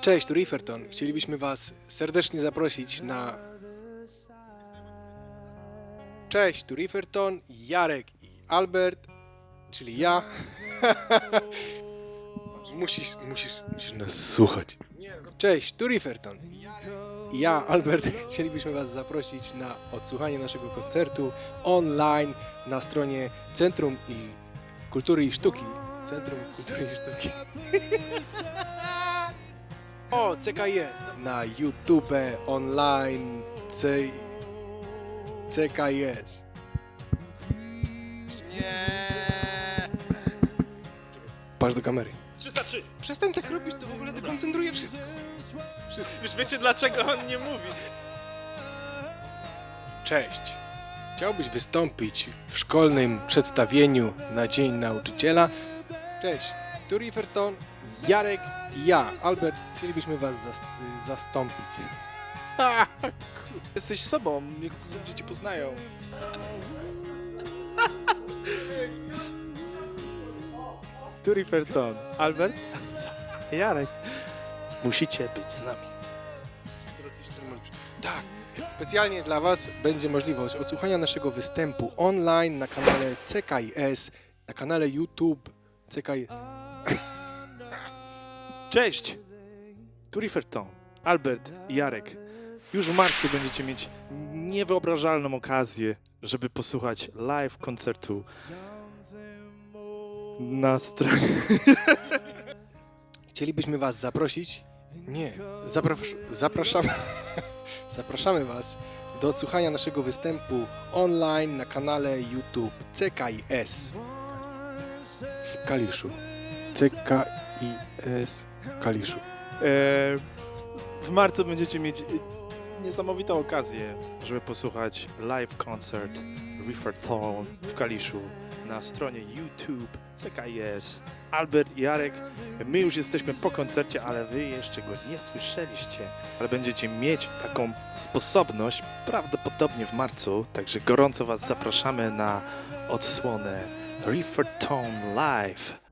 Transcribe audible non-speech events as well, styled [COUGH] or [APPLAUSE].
Cześć, tu Rifferton. Chcielibyśmy Was serdecznie zaprosić na. Cześć, tu Rifferton, Jarek i Albert, czyli ja. [LAUGHS] musisz, musisz, musisz nas słuchać. Cześć, tu Rifferton. I Ja, Albert, [LAUGHS] chcielibyśmy Was zaprosić na odsłuchanie naszego koncertu online na stronie Centrum i Kultury i Sztuki. Centrum Kultury i Sztuki. [LAUGHS] O, CKS na YouTube online C... CKS. Nie. Patrz do kamery. 303. Przestań tak robić, to w ogóle dekoncentruje wszystko. Już wiecie dlaczego on nie mówi. Cześć. Chciałbyś wystąpić w szkolnym przedstawieniu na Dzień Nauczyciela? Cześć, tu Rifferton, Jarek i ja, Albert. Chcielibyśmy Was zas- zastąpić. [LAUGHS] Jesteś sobą, niech ludzie cię poznają. [LAUGHS] Turiferton, Albert, [LAUGHS] Jarek. Musicie być z nami. Tak, specjalnie dla Was będzie możliwość odsłuchania naszego występu online na kanale CKIS, na kanale YouTube CKIS. Cześć! Turiferton, Albert i Jarek. Już w marcu będziecie mieć niewyobrażalną okazję, żeby posłuchać live koncertu na stronie. Chcielibyśmy Was zaprosić. Nie, zaprasz, zapraszamy. zapraszamy Was do odsłuchania naszego występu online na kanale YouTube CKIS w Kaliszu. CKIS w Kaliszu. E, w marcu będziecie mieć e, niesamowitą okazję, żeby posłuchać live concert Riverton w Kaliszu na stronie YouTube CKS. Albert i Jarek, my już jesteśmy po koncercie, ale wy jeszcze go nie słyszeliście, ale będziecie mieć taką sposobność prawdopodobnie w marcu, także gorąco was zapraszamy na odsłonę Riverton Live.